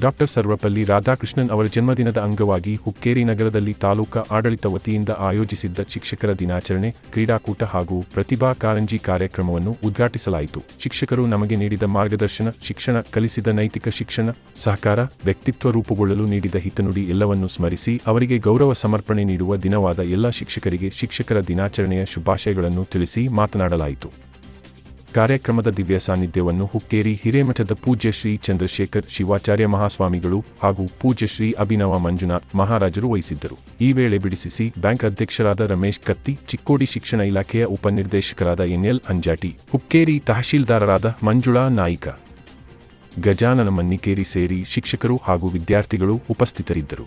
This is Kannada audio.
ಡಾಕ್ಟರ್ ಸರ್ವಪಲ್ಲಿ ರಾಧಾಕೃಷ್ಣನ್ ಅವರ ಜನ್ಮದಿನದ ಅಂಗವಾಗಿ ಹುಕ್ಕೇರಿ ನಗರದಲ್ಲಿ ತಾಲೂಕಾ ಆಡಳಿತ ವತಿಯಿಂದ ಆಯೋಜಿಸಿದ್ದ ಶಿಕ್ಷಕರ ದಿನಾಚರಣೆ, ಕ್ರೀಡಾಕೂಟ ಹಾಗೂ ಪ್ರತಿಭಾ ಕಾರಂಜಿ ಕಾರ್ಯಕ್ರಮವನ್ನು ಉದ್ಘಾಟಿಸಲಾಯಿತು. ಶಿಕ್ಷಕರು ನಮಗೆ ನೀಡಿದ ಮಾರ್ಗದರ್ಶನ, ಶಿಕ್ಷಣ ಕಲಿಸಿದ ನೈತಿಕ ಶಿಕ್ಷಣ, ಸಹಕಾರ, ವ್ಯಕ್ತಿತ್ವ ರೂಪುಗೊಳ್ಳಲು ನೀಡಿದ ಹಿತನುಡಿ ಎಲ್ಲವನ್ನೂ ಸ್ಮರಿಸಿ ಅವರಿಗೆ ಗೌರವ ಸಮರ್ಪಣೆ ನೀಡುವ ದಿನವಾದ ಎಲ್ಲ ಶಿಕ್ಷಕರಿಗೆ ಶಿಕ್ಷಕರ ದಿನಾಚರಣೆಯ ಶುಭಾಶಯಗಳನ್ನು ತಿಳಿಸಿ ಮಾತನಾಡಲಾಯಿತು. ಕಾರ್ಯಕ್ರಮದ ದಿವ್ಯ ಸಾನ್ನಿಧ್ಯವನ್ನು ಹುಕ್ಕೇರಿ ಹಿರೇಮಠದ ಪೂಜ್ಯ ಶ್ರೀ ಚಂದ್ರಶೇಖರ್ ಶಿವಾಚಾರ್ಯ ಮಹಾಸ್ವಾಮಿಗಳು ಹಾಗೂ ಪೂಜ್ಯ ಶ್ರೀ ಅಭಿನವ ಮಂಜುನಾಥ್ ಮಹಾರಾಜರು ವಹಿಸಿದ್ದರು. ಈ ವೇಳೆ ಬಿಡಿಸಿಸಿ ಬ್ಯಾಂಕ್ ಅಧ್ಯಕ್ಷರಾದ ರಮೇಶ್ ಕತ್ತಿ, ಚಿಕ್ಕೋಡಿ ಶಿಕ್ಷಣ ಇಲಾಖೆಯ ಉಪನಿರ್ದೇಶಕರಾದ ಎನ್ಎಲ್ ಅಂಜಾಟಿ, ಹುಕ್ಕೇರಿ ತಹಶೀಲ್ದಾರರಾದ ಮಂಜುಳಾ ನಾಯ್ಕ, ಗಜಾನನ ಮನ್ನಿಕೇರಿ ಸೇರಿ ಶಿಕ್ಷಕರು ಹಾಗೂ ವಿದ್ಯಾರ್ಥಿಗಳು ಉಪಸ್ಥಿತರಿದ್ದರು.